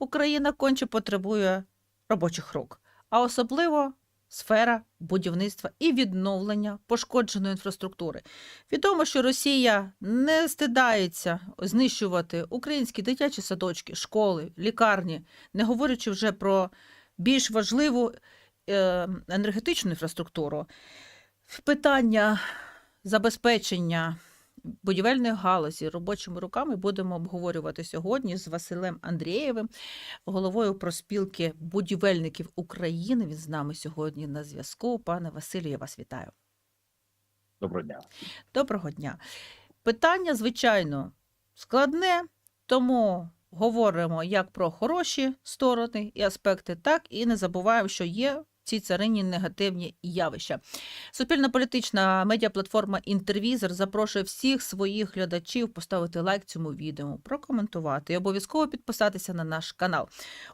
Україна конче потребує робочих рук, а особливо сфера будівництва і відновлення пошкодженої інфраструктури. Відомо, що Росія не стидається знищувати українські дитячі садочки, школи, лікарні, не говорячи вже про більш важливу е, енергетичну інфраструктуру. Питання забезпечення будівельної галузі робочими руками будемо обговорювати сьогодні з Василем Андрієвим, головою проспілки будівельників України. Він з нами сьогодні на зв'язку. Пане Василю, я вас вітаю. Доброго дня. Доброго дня. Питання, звичайно, складне, тому говоримо як про хороші сторони і аспекти, так і не забуваємо, що є цій царині негативні явища. Суспільна політична медіаплатформа Інтервізор запрошує всіх своїх глядачів поставити лайк цьому відео, прокоментувати і обов'язково підписатися на наш канал.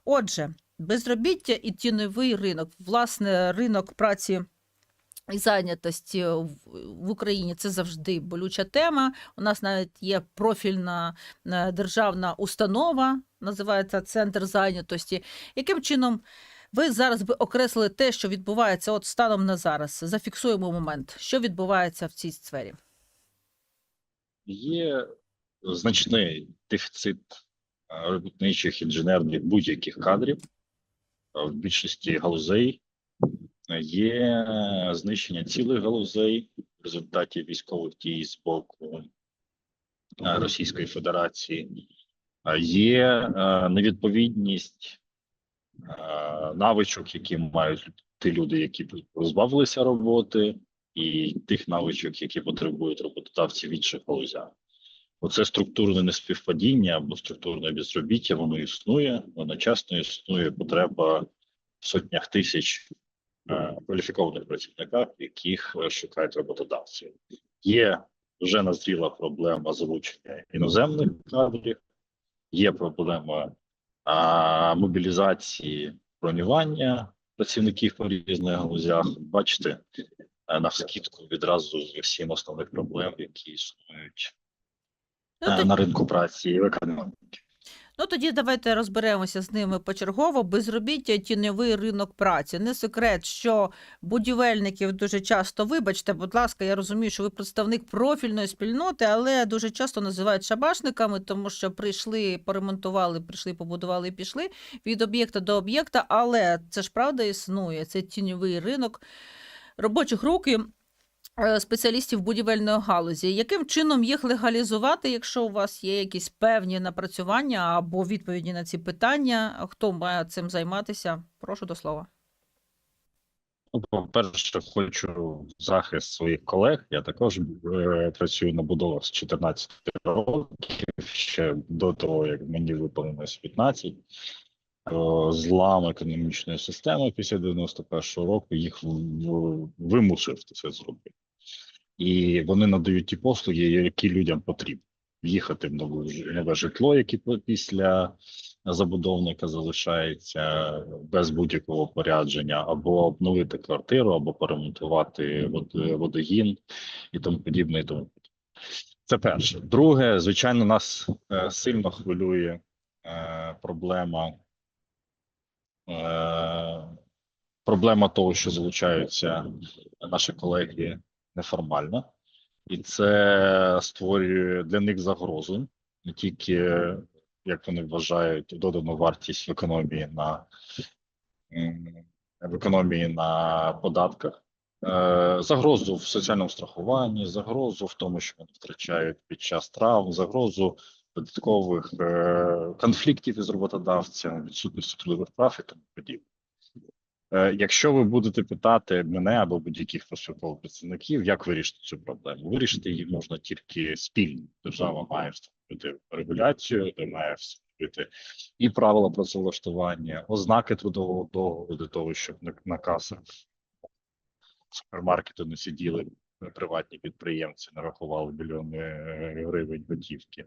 Отже, безробіття і тіньовий ринок, власне, ринок праці. І зайнятості в в Україні це завжди болюча тема. У нас навіть є профільна е, державна установа, називається Центр зайнятості. Яким чином ви зараз би окреслили те, що відбувається от станом на зараз? Зафіксуємо момент, що відбувається в цій сфері. Є значний дефіцит е, робітничих інженерних будь-яких кадрів е, в більшості галузей. Е, Є знищення цілих галузей в результаті військових дій з боку е, Російської Федерації. Е, Є е, невідповідність е, навичок, які мають ті люди, які позбавилися роботи, і тих навичок, які потребують роботодавці в інших галузях. Оце структурне неспівпадіння або структурне безробіття, воно існує, одночасно існує потреба в сотнях тисяч е, кваліфікованих працівників, яких е, шукають роботодавці. Є вже назріла проблема залучення іноземних кадрів, є проблема мобілізації бронювання працівників по різних галузях. Бачите, е, навскідку відразу з всім основних проблем, які існують Ну, е, на ринку праці і в економіці. Ну тоді давайте розберемося з ними почергово. Безробіття тіньовий ринок праці. Не секрет, що будівельників дуже часто, вибачте, будь ласка, я розумію, що ви представник профільної спільноти, але дуже часто називають шабашниками, тому що прийшли, поремонтували, прийшли, побудували і пішли від об'єкта до об'єкта. Але це ж правда існує. Це тіньовий ринок робочих рук спеціалістів будівельної галузі. Яким чином їх легалізувати, якщо у вас є якісь певні напрацювання або відповіді на ці питання? Хто має цим займатися? Прошу до слова. Ну, по-перше, хочу захист своїх колег. Я також е, працюю на будовах з 14 років, ще до того, як мені виповнилось 15. Е, Злам економічної системи після 91-го року їх вимусив це зробити. І вони надають ті послуги, які людям потрібні. Їхати в нове, житло, яке після забудовника залишається без будь-якого порядження, або обновити квартиру, або поремонтувати водогін і тому подібне. І тому. Це перше. Друге, звичайно, нас е, сильно хвилює е, проблема. Е, проблема того, що залучаються наші колеги неформально, і це створює для них загрозу не тільки як вони вважають, додану вартість в економії на в економії на податках, е, загрозу в соціальному страхуванні, загрозу в тому, що вони втрачають під час травм, загрозу додаткових е, конфліктів із роботодавцем, відсутності трудових прав і тому подібне. Е, Якщо ви будете питати мене або будь-яких профспілкових працівників, як вирішити цю проблему? Вирішити її можна тільки спільно. Держава має встановити регуляцію, де має встановити і правила працевлаштування, ознаки трудового договору для того, щоб на, на касах супермаркету не сиділи приватні підприємці, нарахували мільйони е, гривень готівки.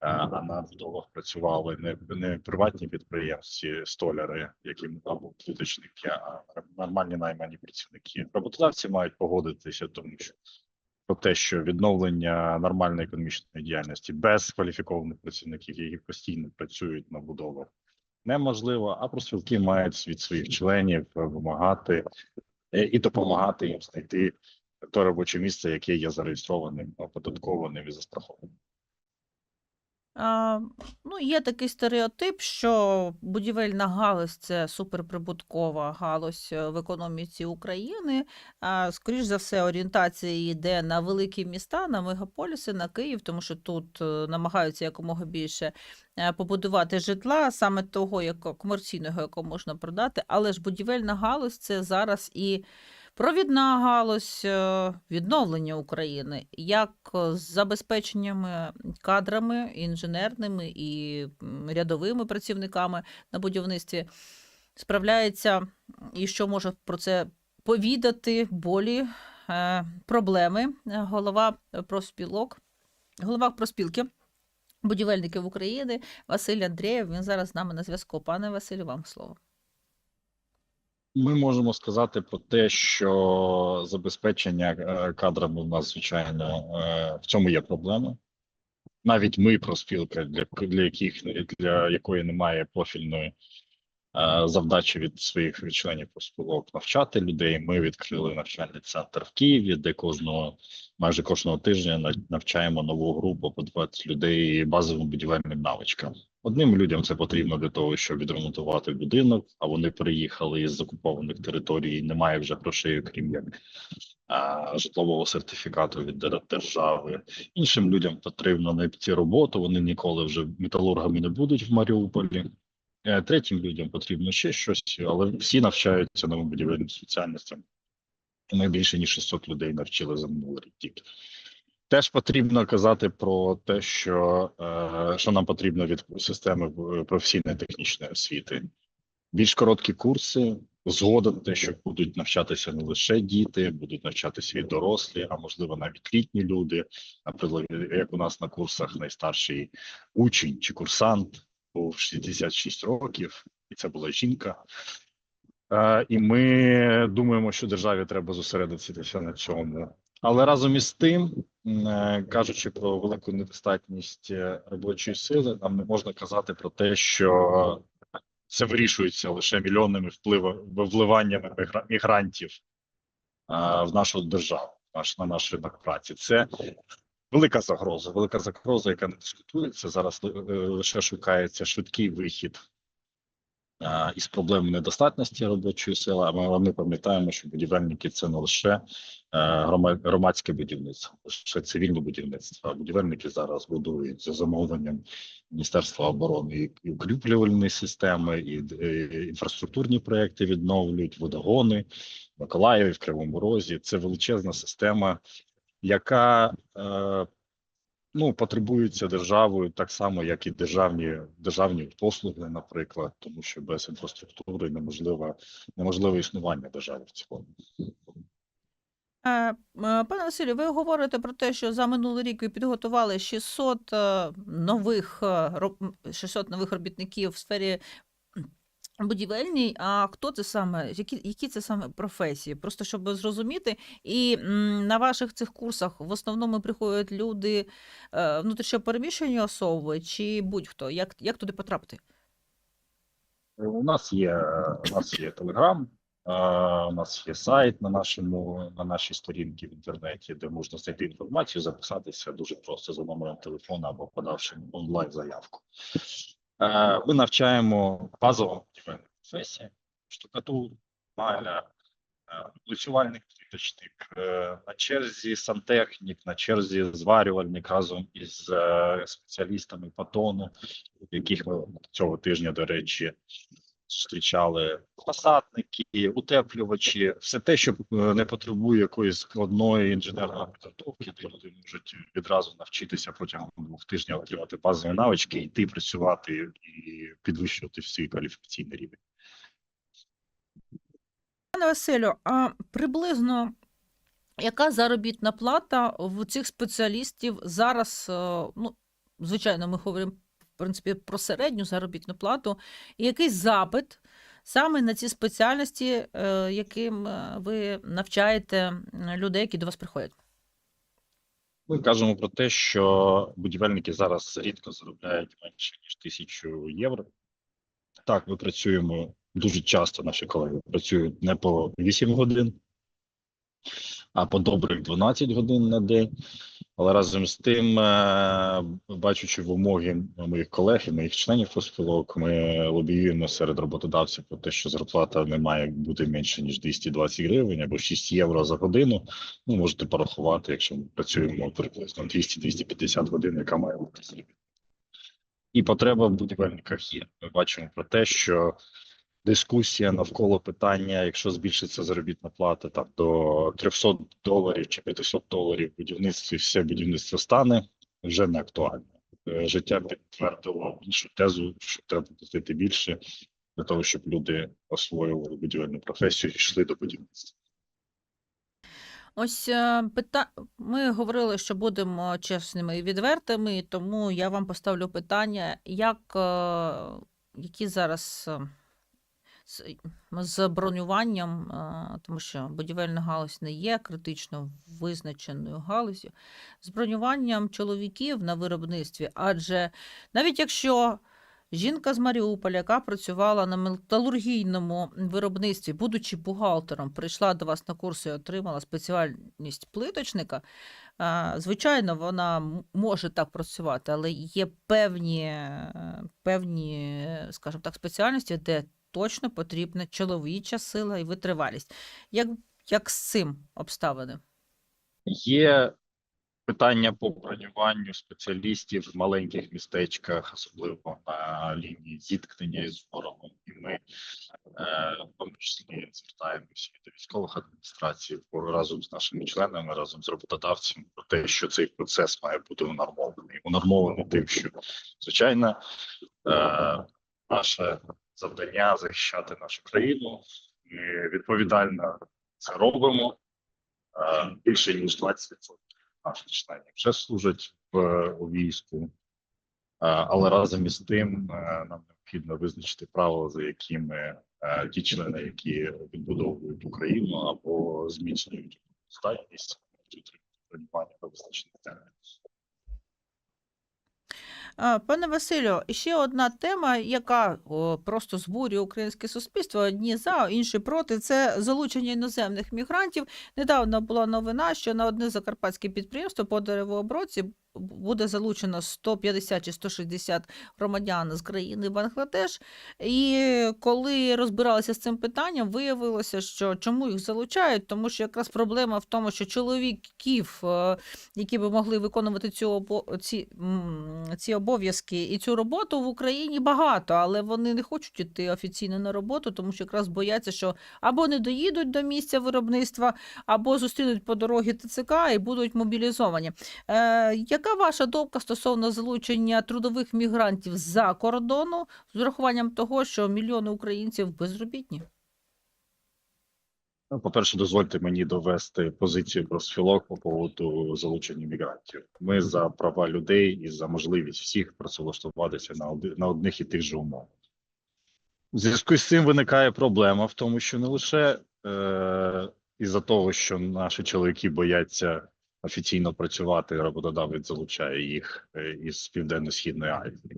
Е, А на будовах працювали не, не приватні підприємці, столяри, які або плиточники, а нормальні наймані працівники. Роботодавці мають погодитися, тому що про те, що відновлення нормальної економічної діяльності без кваліфікованих працівників, які постійно працюють на будовах, неможливо, а профспілки мають від своїх членів вимагати е, і допомагати їм знайти те робоче місце, яке є зареєстрованим, оподаткованим і застрахованим. Ну, є такий стереотип, що будівельна галузь це суперприбуткова галузь е, в економіці України. Скоріш за все, орієнтація йде на великі міста, на мегаполіси, на Київ, тому що тут е, намагаються якомога більше е, побудувати житла, саме того, яко, комерційного, якого можна продати. Але ж будівельна галузь це зараз і провідна галузь е, відновлення України, як з забезпеченнями кадрами інженерними і рядовими працівниками на будівництві справляється, і що може про це повідати болі, е, проблеми. Голова профспілок, голова проспілки будівельників України Василь Андрієв. Він зараз з нами на зв'язку. Пане Василю, вам слово. Ми можемо сказати про те, що забезпечення е, кадрами в нас, звичайно, е, в цьому є проблема. Навіть ми, профспілка, для, для яких для якої немає профільної завдачі від своїх членів профспілок навчати людей. Ми відкрили навчальний центр в Києві, де кожного майже кожного тижня на- навчаємо нову групу по 20 людей базовим будівельним навичкам. Одним людям це потрібно для того, щоб відремонтувати будинок, а вони переїхали із окупованих територій. Немає вже грошей, окрім як а, житлового сертифікату від держави. Іншим людям потрібно знайти роботу. Вони ніколи вже металургами не будуть в Маріуполі. Е, Третім людям потрібно ще щось, але всі навчаються новим будівельним спеціальностям. Ми більше ніж 600 людей навчили за минулий рік. Теж потрібно казати про те, що, е, що нам потрібно від системи е, професійної технічної освіти. Більш короткі курси, згода на те, що будуть навчатися не лише діти, будуть навчатися і дорослі, а можливо навіть літні люди. Наприклад, як у нас на курсах найстарший учень чи курсант був 66 років, і це була жінка. Е, І ми думаємо, що державі треба зосередитися на цьому. Але разом із тим, е, кажучи про велику недостатність е, робочої сили, нам не можна казати про те, що це вирішується лише мільйонними вливаннями мігрантів в нашу державу, наш на наш ринок праці. Це велика загроза, велика загроза, яка не дискутується зараз. е, Лише шукається швидкий вихід а, із проблеми недостатності робочої сили. А ми, пам'ятаємо, що будівельники це не лише е, грома- громадське будівництво, лише цивільне будівництво. А будівельники зараз будують за замовленням Міністерства оборони і, укріплювальні системи, і, е, інфраструктурні проекти відновлюють водогони Миколаєві, в Кривому Розі. Це величезна система, яка е, ну, потребується державою так само, як і державні державні послуги, наприклад, тому що без інфраструктури неможливо неможливе існування держави в цілому. Е, е, Пане Василю, ви говорите про те, що за минулий рік ви підготували 600 е, нових, е, роб- 600 нових робітників в сфері будівельній. А хто це саме? Які, які це саме професії? Просто щоб зрозуміти. І на ваших цих курсах в основному приходять люди е, внутрішньопереміщені особи чи будь-хто? Як, як туди потрапити? У нас є у нас є Телеграм, у нас є сайт на нашому на нашій сторінці в інтернеті, де можна знайти інформацію, записатися дуже просто за номером телефона або подавши онлайн заявку. Е, Ми навчаємо базовим будівельним штукатур, маля, е, лицювальник, плиточник, е, на черзі сантехнік, на черзі зварювальник разом із е, спеціалістами патону, яких ми цього тижня, до речі, зустрічали фасадники, утеплювачі, все те, що не потребує якоїсь складної інженерної підготовки, де люди можуть відразу навчитися протягом двох тижнів отримати базові навички, йти працювати і підвищувати свій кваліфікаційний рівень. Пане Василю, а приблизно яка заробітна плата в цих спеціалістів зараз? е, Ну, звичайно, ми говоримо в принципі про середню заробітну плату, і який запит саме на ці спеціальності, е, яким е, ви навчаєте людей, які до вас приходять? Ми кажемо про те, що будівельники зараз рідко заробляють менше ніж тисячу євро. Так, ми працюємо дуже часто. Наші колеги працюють не по 8 годин, а по добрих 12 годин на день. Але разом з тим, е, бачучи вимоги моїх колег і моїх членів профспілок, ми лобіюємо серед роботодавців про те, що зарплата не має бути менше ніж 220 гривень або 6 євро за годину. Ну, можете порахувати, якщо ми працюємо приблизно 200-250 годин, яка має бути. І потреба в будівельниках є. Ми бачимо про те, що дискусія навколо питання, якщо збільшиться заробітна плата там до 300 доларів чи 500 доларів будівництві, все будівництво стане вже не актуально. Е, Життя підтвердило іншу тезу, що треба платити більше для того, щоб люди освоювали будівельну професію і йшли до будівництва. Ось е, пита... ми говорили, що будемо чесними і відвертими, тому я вам поставлю питання, як, е, які зараз з, бронюванням, е, тому що будівельна галузь не є критично визначеною галузю, з бронюванням чоловіків на виробництві, адже навіть якщо Жінка з Маріуполя, яка працювала на металургійному виробництві, будучи бухгалтером, прийшла до вас на курси і отримала спеціальність плиточника. Звичайно, вона може так працювати, але є певні, е, певні, е, скажімо так, спеціальності, де точно потрібна чоловіча сила і витривалість. Як, як з цим обставини? Є питання по бронюванню спеціалістів в маленьких містечках, особливо на лінії зіткнення із ворогом. І ми е, в тому числі звертаємося до військових адміністрацій разом з нашими членами, разом з роботодавцями про те, що цей процес має бути унормований. Унормований тим, що звичайно е, наше завдання захищати нашу країну. Ми відповідально це робимо. Е, Більше ніж 20% наших членів вже служать в війську, Е, але разом із тим е, нам необхідно визначити правила, за якими ті члени, які відбудовують Україну або зміцнюють здатність, можуть отримати бронювання на визначений термін. А, Пане Василю, ще одна тема, яка просто збурює українське суспільство. Одні за, інші проти. Це залучення іноземних мігрантів. Недавно була новина, що на одне закарпатське підприємство по деревообробці б- буде залучено 150 чи 160 громадян з країни Бангладеш. І коли розбиралися з цим питанням, виявилося, що чому їх залучають, тому що якраз проблема в тому, що чоловіків, е, які би могли виконувати цю ці, ці обов'язки і цю роботу в Україні багато, але вони не хочуть іти офіційно на роботу, тому що якраз бояться, що або не доїдуть до місця виробництва, або зустрінуть по дорозі ТЦК і будуть мобілізовані. Е, яка ваша думка стосовно залучення трудових мігрантів з-за кордону з урахуванням того, що мільйони українців безробітні? Ну, по-перше, дозвольте мені довести позицію профспілок по поводу залучення мігрантів. Ми за права людей і за можливість всіх працевлаштуватися на на одних і тих же умовах. У зв'язку з цим виникає проблема в тому, що не лише е, із-за того, що наші чоловіки бояться офіційно працювати, роботодавець залучає їх е, із південно-східної Азії.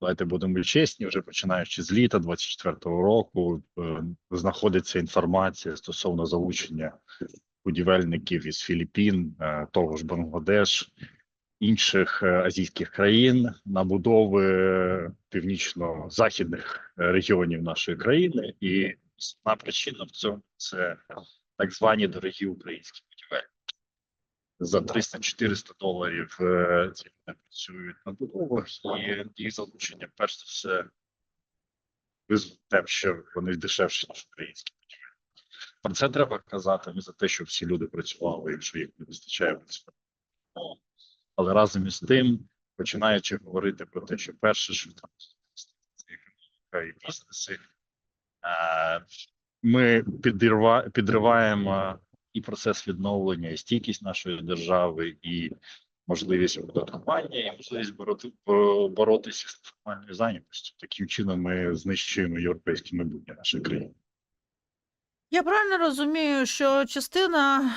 Давайте будемо чесні, вже починаючи з літа 24-го року, е, знаходиться інформація стосовно залучення будівельників із Філіппін, е, того ж Бангладеш, інших азійських країн на будови північно-західних регіонів нашої країни, і основна причина в цьому це так звані дорогі українські. За 300-400 доларів е, ці люди працюють на будовах, і їх залучення, перш за все, те, що вони дешевші, ніж українські. Про це треба казати не за те, щоб всі люди працювали, якщо їх не вистачає вони. Але разом із тим, починаючи говорити про те, що перше, що там економіка і бізнеси, е, ми підриваємо і процес відновлення, і стійкість нашої держави, і можливість оподаткування, і можливість бороти, боротися з формальною зайнятістю. Таким чином ми знищуємо європейське майбутнє нашої країни. Я правильно розумію, що частина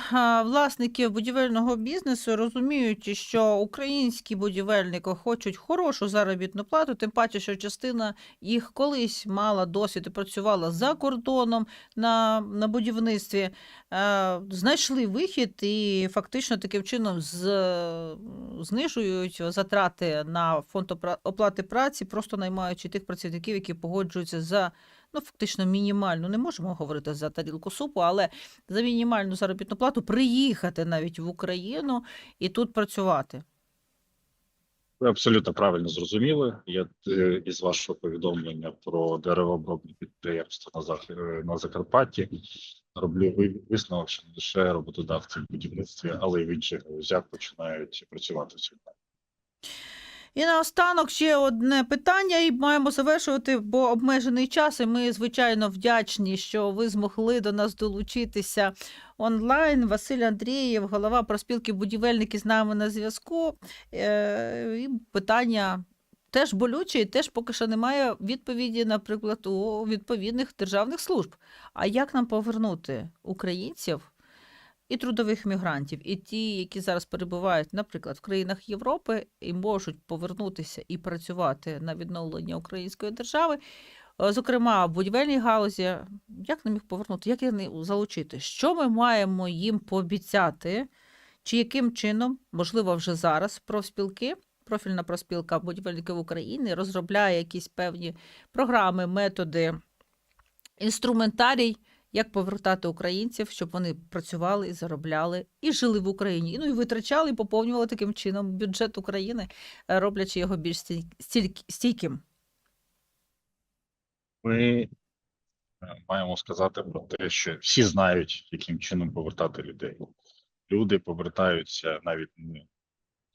власників будівельного бізнесу розуміють, що українські будівельники хочуть хорошу заробітну плату, тим паче, що частина їх колись мала досвід і працювала за кордоном на, на будівництві, знайшли вихід і фактично таким чином з, знижують затрати на фонд оплати праці, просто наймаючи тих працівників, які погоджуються за ну, фактично мінімальну, не можемо говорити за тарілку супу, але за мінімальну заробітну плату приїхати навіть в Україну і тут працювати. Ви абсолютно правильно зрозуміли. Я е, із вашого повідомлення про деревообробні підприємства на Зах... е, на Закарпатті роблю висновок, що не лише роботодавці в будівництві, але й в інших галузях починають працювати сьогодні. І наостанок ще одне питання, і маємо завершувати, бо обмежений час. І ми, звичайно, вдячні, що ви змогли до нас долучитися онлайн. Василь Андрієв, голова проспілки будівельників з нами на зв'язку. Е, І питання теж болюче, і теж поки що немає відповіді, наприклад, у відповідних державних служб. А як нам повернути українців? І трудових мігрантів, і ті, які зараз перебувають, наприклад, в країнах Європи і можуть повернутися і працювати на відновлення української держави, е, зокрема в будівельній галузі, як нам їх повернути, як їх залучити? Що ми маємо їм пообіцяти, чи яким чином, можливо, вже зараз профспілки, профільна проспілка будівельників України розробляє якісь певні програми, методи, інструментарій, як повертати українців, щоб вони працювали і заробляли і жили в Україні. Ну і витрачали, і поповнювали таким чином бюджет України, е, роблячи його більш стійким. Ми е, маємо сказати про те, що всі знають, яким чином повертати людей. Люди повертаються навіть не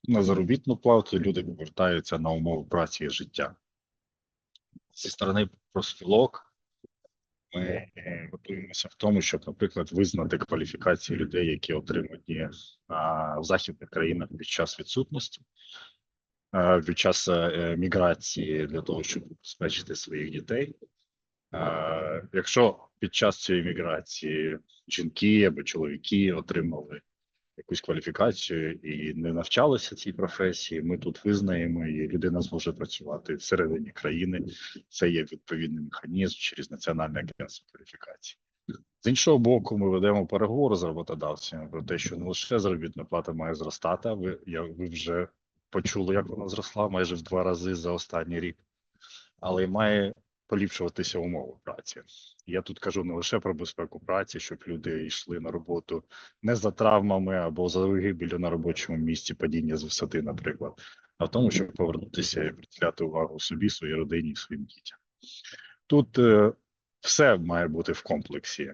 на заробітну плату, люди повертаються на умови праці і життя. Зі сторони профспілок ми е, готуємося в тому, щоб, наприклад, визнати кваліфікації людей, які отримані а, в західних країнах під час відсутності, е, під час е, міграції для того, щоб забезпечити своїх дітей. Е, Якщо під час цієї міграції жінки або чоловіки отримали якусь кваліфікацію і не навчалися цій професії, ми тут визнаємо, і людина зможе працювати всередині країни. Це є відповідний механізм через національне агентство кваліфікації. З іншого боку, ми ведемо переговори з роботодавцями про те, що не лише заробітна плата має зростати. а Ви я ви вже почули, як вона зросла майже в два рази за останній рік, але має поліпшуватися умови праці. Я тут кажу не лише про безпеку праці, щоб люди йшли на роботу не за травмами або за вигибелю на робочому місці, падіння з висоти, наприклад, а в тому, щоб повернутися і приділяти увагу собі, своїй родині, своїм дітям. Тут е, все має бути в комплексі.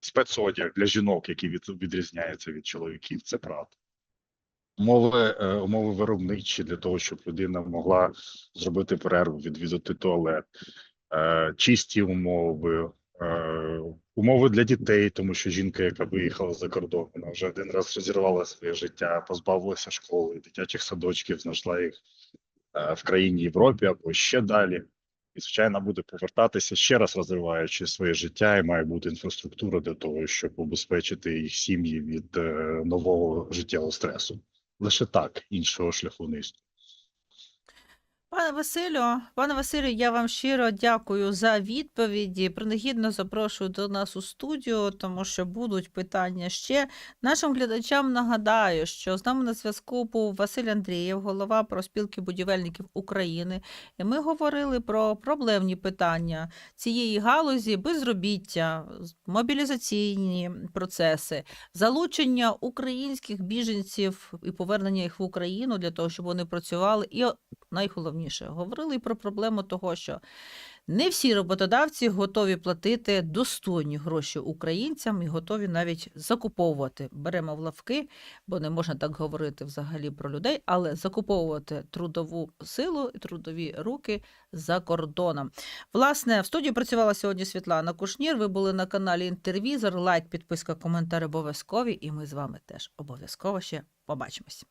Спецодяг для жінок, які від, відрізняються від чоловіків, це правда. Умови, е, умови виробничі для того, щоб людина могла зробити перерву, відвідати туалет, чисті умови, е, умови для дітей, тому що жінка, яка виїхала за кордон, вона вже один раз розірвала своє життя, позбавилася школи, дитячих садочків, знайшла їх е, в країні Європі або ще далі. І, звичайно, буде повертатися ще раз розриваючи своє життя, і має бути інфраструктура для того, щоб обезпечити їх сім'ї від е, нового життєвого стресу. Лише так іншого шляху не існує. Пане Василю, пане Василю, я вам щиро дякую за відповіді. Принагідно запрошую до нас у студію, тому що будуть питання ще. Нашим глядачам нагадаю, що з нами на зв'язку був Василь Андрієв, голова проспілки будівельників України. І ми говорили про проблемні питання цієї галузі, безробіття, мобілізаційні процеси, залучення українських біженців і повернення їх в Україну для того, щоб вони працювали. І найголовніше, говорили про проблему того, що не всі роботодавці готові платити достойні гроші українцям і готові навіть закуповувати. Беремо в лавки, бо не можна так говорити взагалі про людей, але закуповувати трудову силу і трудові руки за кордоном. Власне, в студії працювала сьогодні Світлана Кушнір. Ви були на каналі Інтервізор. Лайк, підписка, коментар обов'язкові. І ми з вами теж обов'язково ще побачимось.